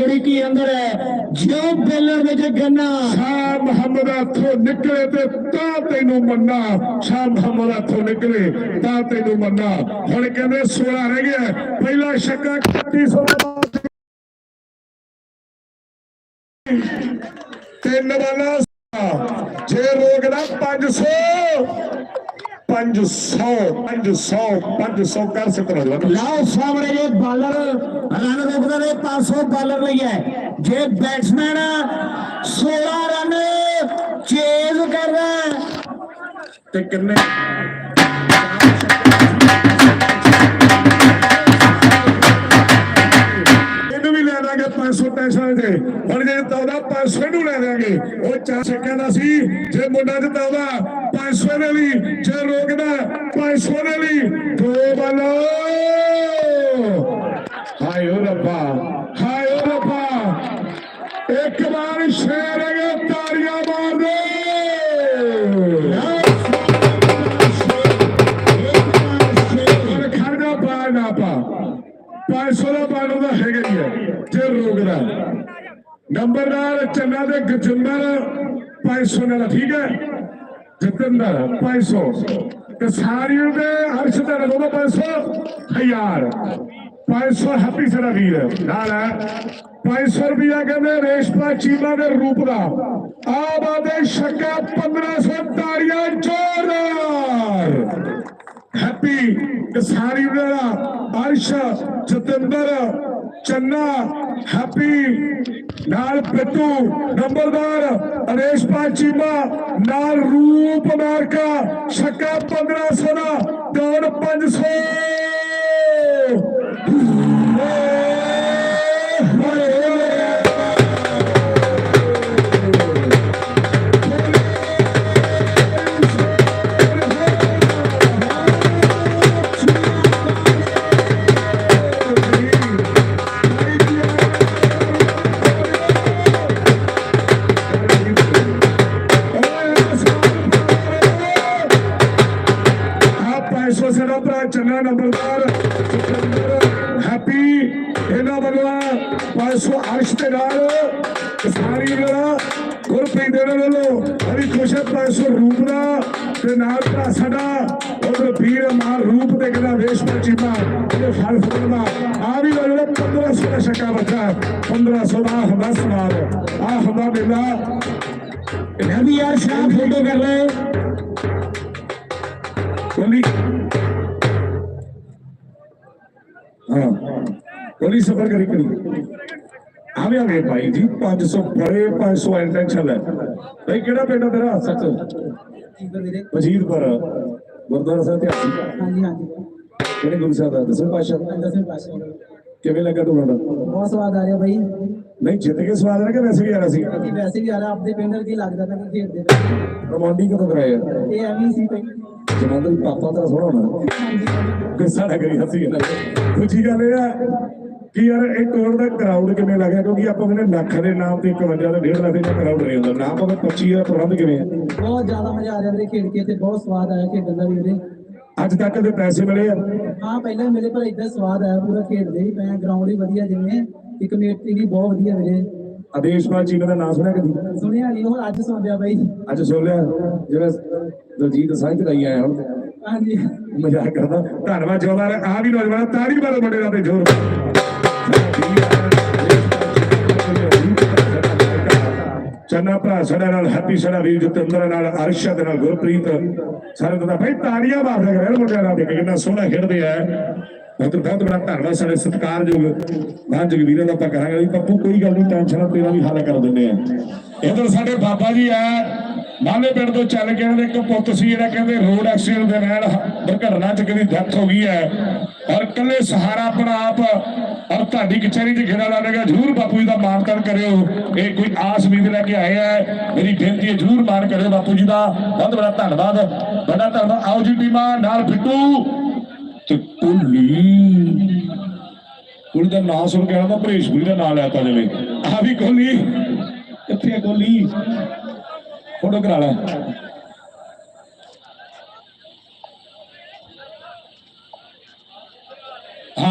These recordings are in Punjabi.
ਗੜੀ ਕੀ ਅੰਦਰ ਹੈ ਜੋ ਬੇਲਰ ਵਿੱਚ ਗੰਨਾ। ਸ਼ਾਹ ਮੁਹੰਮਦ ਹੱਥੋਂ ਨਿਕਲੇ ਤੇ ਤਾਂ ਤੈਨੂੰ ਮੰਨਾ। ਸ਼ਾਹ ਮੁਹੰਮਦ ਹੱਥੋਂ ਨਿਕਲੇ, ਤਾਂ ਤੈਨੂੰ ਮੰਨਾ। ਹੁਣ ਕਹਿੰਦੇ 16 ਰਹਿ ਗਿਆ। ਪਹਿਲਾ ਛੱਕਾ 3100 ਤਿੰਨ ਵਾਲਾ ਜੇ ਰੋਕਦਾ 500 500 500 500 ਕਰ ਸਕਦਾ ਨਾ ਲਾਓ। ਸਾਹਮਣੇ ਜੇ ਬਾਲਰ ਰਨ ਰੋਕਦਾ ਨੇ 500 ਬਾਲਰ ਲਈ ਹੈ। ਜੇ ਬੈਟਸਮੈਨ 16 ਰਨ ਚੇਜ਼ ਕਰਦਾ ਤੇ ਕਿੰਨੇ 500 ਨੂੰ ਲੈ ਦਾਂਗੇ ਉਹ ਚਾਰ ਕਹਿੰਦਾ ਸੀ, ਜੇ ਮੁੰਡਾ ਜਿਤਾਉਂਦਾ 500 ਦੇ ਲਈ। ਜੇ ਰੋਕਦਾ 500 ਦੇ ਲਈ। ਦੋ ਬਲੋ ਹਾਏ ਓ ਰੱਬਾ, ਹਾਏ ਓ ਰੱਬਾ। ਇੱਕ ਵਾਰ ਸ਼ੇਰ ਅਗੇ ਤਾੜੀਆਂ ਮਾਰ ਦੇ ਖੜਦਾ ਪਾ ਨਾ ਪਾ। 500 ਦਾ ਬਾਣ ਉਹਦਾ ਹੈਗਾ ਹੀ, ਜੇ ਰੋਕਦਾ। ਨੰਬਰਦਾਰ ਚੰਨਾ ਦੇ ਗਜੰਦਰ 500 ਨਾਲ ਠੀਕ ਹੈ? ਜਤਿੰਦਰ 500 ਤੇ ਸਾਰੀਆਂ ਦੇ ਹਰਸ਼ ਦਾ ਰੋਦਾ 500 ਹਜ਼ਾਰ। 500 ਹੈਪੀ ਸਰਾ ਵੀਰ। ਨਾਲ ਹੈ। 500 ਰੁਪਿਆ ਕਹਿੰਦੇ ਰੇਸ਼ਮਾ ਚੀਮਾ ਦੇ ਰੂਪ ਦਾ। ਆਬਾਦੇ ਸ਼ੱਕਾ 1500 ਤਾੜੀਆਂ ਜ਼ੋਰਦਾਰ। ਹੈਪੀ ਕਸਾਰੀ ਦਾ ਅਰਸ਼ ਜਤਿੰਦਰ ਚੰਨਾ ਹੈਪੀ ਨਾਲ ਪਿੱਟੂ ਨੰਬਰਦਾਰ, ਅਰੇਸ਼ ਚੀਮਾ ਨਾਲ ਰੂਪ ਮਾਰਕਾ ਛੱਕਾ 1500 ਦਾ ਦੌੜ 500 ਪੈਸੋ ਸਾਡਾ ਭਰਾ ਚੰਨਾ ਨੰਬਰਦਾਰ ਹੈਪੀ, ਇਹਨਾਂ ਵੱਲੋਂ 500 ਅਰਸ਼ ਦੇ ਨਾਲ ਸਾਰੀ ਜਿਹੜਾ ਗੁਰਪ੍ਰੀਤ ਦੇ ਵੱਲੋਂ ਬੜੀ ਖੁਸ਼ 500 ਰੂਪ ਦਾ ਤੇ ਨਾਲ ਭਰਾ ਸਾਡਾ ਉਧਰ ਵੀਰ ਮਾਰ ਰੂਪ ਦੇ ਕਿਹਦਾ ਵੇਸ਼ ਚੀਮਾ ਇਹ ਫਲ ਫੁੱਲਦਾ ਆ ਵੀ ਵੱਲੋਂ 1500 ਦਾ ਸ਼ੱਕਾ ਬੱਚਾ 1500 ਦਾ ਹੁੰਦਾ ਸਵਾਲ ਆ ਹੁੰਦਾ ਮੇਲਾ। ਰਵੀ ਯਾਰ ਸ਼ਾਹ ਫੋਟੋ ਕਰ ਲੈ। ਕੋਲੀ ਹਾਂ ਕੋਲੀ ਸਫਰ ਕਰੀ ਕਰੀ। ਆਵੇ ਆਵੇ ਭਾਈ ਜੀ 500 ਬੜੇ 500 ਇੰਟੈਂਸ਼ਨ ਹੈ ਭਾਈ ਕਿਹੜਾ ਪਿੰਡ ਆ ਤੇਰਾ? ਸੱਚ? ਵਜੀਦਪੁਰ ਗੁਰਦੁਆਰਾ ਸਾਹਿਬ ਤੇ ਆਸੀ ਹਾਂਜੀ ਹਾਂਜੀ। ਕਿਹੜੇ ਗੁਰੂ ਸਾਹਿਬ ਦਾ? ਦਸਵੇਂ ਪਾਸ਼ਾ ਦਸਵੇਂ ਪਾਸੇ ਕਿਵੇਂ ਲੱਗਾ ਤੁਹਾਨੂੰ ਬਹੁਤ ਸਵਾਦ ਆ ਰਿਹਾ ਬਾਈ। ਨਹੀਂ ਜਿੱਤ ਕੇ ਸਵਾਦ ਲੱਗਾ ਵੈਸੇ ਵੀ ਆ ਰਿਹਾ ਸੀ? ਵੈਸੇ ਵੀ ਆ ਰਿਹਾ। ਆਪਦੇ ਪਿੰਡ ਕੀ ਲੱਗਦਾ ਤਾਂ ਕਿ ਖੇਡਦੇ। ਰਮਾਂਡੀ ਕਦੋਂ ਕਰਾਇਆ? ਇਹ ਐਵੇਂ ਹੀ ਸੀ ਭਾਈ ਜਨਾਬ ਦਾ ਪਾਪਾ ਤਾਂ ਸੋਹਣਾ ਹੋਣਾ। ਗੁੱਸਾ ਨਾ ਕਰੀ ਹੱਸੀ ਨਾ। ਦੂਜੀ ਗੱਲ ਇਹ ਆ ਕਿ ਯਾਰ ਇਹ ਕਰੋੜ ਦਾ ਕਰਾਊਡ ਕਿਵੇਂ ਲੱਗਿਆ ਕਿਉਂਕਿ ਆਪਾਂ ਕਹਿੰਦੇ ਲੱਖ ਦੇ ਨਾਮ ਤੇ 51 ਦਾ 1.5 ਲੱਖ ਦਾ ਕਰਾਊਡ ਨਹੀਂ ਹੁੰਦਾ। ਨਾ ਭਾਵੇਂ 25 ਦਾ ਪ੍ਰਬੰਧ ਕਿਵੇਂ ਆ? ਬਹੁਤ ਜ਼ਿਆਦਾ ਮਜ਼ਾ ਆ ਰਿਹਾ ਵੀਰੇ ਖੇਡ ਕੇ ਤੇ ਬਹੁਤ ਸਵਾਦ ਆਇਆ ਖੇਡਣ ਦਾ ਵੀ ਵੀਰੇ। ਅੱਜ ਤੱਕ ਦੇ ਪੈਸੇ ਮਿਲੇ ਆ? ਹਾਂ ਪਹਿਲਾਂ ਮੇਰੇ ਪਰ ਇਦਾਂ ਸਵਾਦ ਆਇਆ ਪੂਰਾ ਖੇਡਦੇ ਹੀ ਪਏ ਗਰਾਊਂਡ ਹੀ ਵਧੀਆ ਜਿਵੇਂ ਇੱਕ ਕਮੇਟੀ ਵੀ ਬਹੁਤ ਵਧੀਆ ਵੀਰੇ। ਆਦੇਸ਼ਪਾਲ ਜੀ ਦਾ ਨਾਮ ਸੁਣਿਆ ਕਦੀ? ਸੁਣਿਆ ਨਹੀਂ ਹੁਣ ਅੱਜ ਸੁਣਿਆ ਬਾਈ। ਅੱਜ ਸੁਣ ਲਿਆ। ਜਿਹੜਾ ਦਲਜੀਤ ਸਾਂਝ ਰਾਈ ਆਇਆ ਹੁਣ। ਹਾਂਜੀ। ਮਜ਼ਾਕ ਕਰਦਾ। ਧੰਨਵਾਦ ਜੋਵਾਰ ਆ ਵੀ ਨੌਜਵਾਨ ਤਾੜੀ ਮਾਰੋ ਮੁੰਡੇ ਦਾ ਤੇ ਜ਼ੋਰ ਚੰਨਾ ਭਰਾ ਸਾਡਾ ਨਾਲ, ਹੈਪੀ ਸਾਡਾ ਵੀਰ ਜਤਿੰਦਰ ਨਾਲ, ਅਰਸ਼ਦ ਨਾਲ, ਗੁਰਪ੍ਰੀਤ। ਸਾਰੇ ਦਾ ਭਾਈ ਤਾੜੀਆਂ ਮਾਰਦੇ ਰਹੇ ਮੁੰਡਿਆਂ ਨਾਲ ਕਿੰਨਾ ਸੋਹਣਾ ਖੇਡਦੇ ਆ। ਬਹੁਤ ਬਹੁਤ ਬੜਾ ਧੰਨਵਾਦ ਸਾਡੇ ਸਤਿਕਾਰਯੋਗ, ਮਾਨਯੋਗ ਵੀਰਾਂ ਦਾ ਆਪਾਂ ਕਰਾਂਗੇ। ਵੀ ਪੱਪੂ, ਕੋਈ ਗੱਲ ਨਹੀਂ ਟੈਨਸ਼ਨ ਤੇਰਾ ਵੀ ਹੱਲ ਕਰ ਦਿੰਦੇ ਆ। ਇਧਰ ਸਾਡੇ ਬਾਬਾ ਜੀ ਆ, ਮਾਲੇ ਪਿੰਡ ਤੋਂ ਚੱਲ ਕੇ ਇਹਨਾਂ ਦੇ ਇੱਕ ਪੁੱਤ ਸੀ ਜਿਹੜਾ ਕਹਿੰਦੇ ਰੋਡ ਐਕਸੀਡੈਂਟ ਦੇ ਨਾਲ ਦੁਰਘਟਨਾ ਚ ਕਿਹਦੀ ਡੈਥ ਹੋ ਗਈ ਹੈ। ਔਰ ਕੱਲੇ ਸਹਾਰਾ ਆਪਣਾ ਆਪ ਔਰ ਤੁਹਾਡੀ ਕਚਹਿਰੀ 'ਚ ਘੇਰਾ ਲਾਣੇਗਾ ਜ਼ਰੂਰ ਬਾਪੂ ਜੀ ਦਾ ਮਾਨਤਨ ਕਰਿਓ। ਇਹ ਕੋਈ ਆਸ ਉਮੀਦ ਲੈ ਕੇ ਆਏ ਆ। ਮੇਰੀ ਬੇਨਤੀ ਹੈ, ਜ਼ਰੂਰ ਮਾਨ ਕਰਿਓ ਬਾਪੂ ਜੀ ਦਾ। ਬਹੁਤ ਬੜਾ ਧੰਨਵਾਦ। ਬੜਾ ਧੰਨਵਾਦ। ਆਓ ਜੀ ਟੀਮਾਂ ਨਾਲ ਫਿੱਟੂ ਤੇ ਕੁੱਲੀ ਕੁੜੀ ਦਾ ਨਾਮ ਸੁਣ ਕੇ ਆਉਂਦਾ ਭਰੇਸ਼ਪੁਰੀ ਦਾ ਨਾਮ ਲੈਤਾ ਜਾਵੇ। ਆ ਵੀ ਕੋਲੀ ਕਿੱਥੇ ਕੋਲੀ ਫੋਟੋ ਕਰਾ ਲੈ।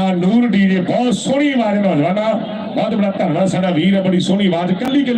ਹਾਂ ਨੂਰ ਡੀਜੇ ਬਹੁਤ ਸੋਹਣੀ ਆਵਾਜ਼ ਨੌਜਵਾਨਾ ਬਹੁਤ ਬੜਾ ਧੰਨਵਾਦ ਸਾਡਾ ਵੀਰ ਹੈ, ਬੜੀ ਸੋਹਣੀ ਆਵਾਜ਼ ਕੱਲੀ ਕੱਲੀ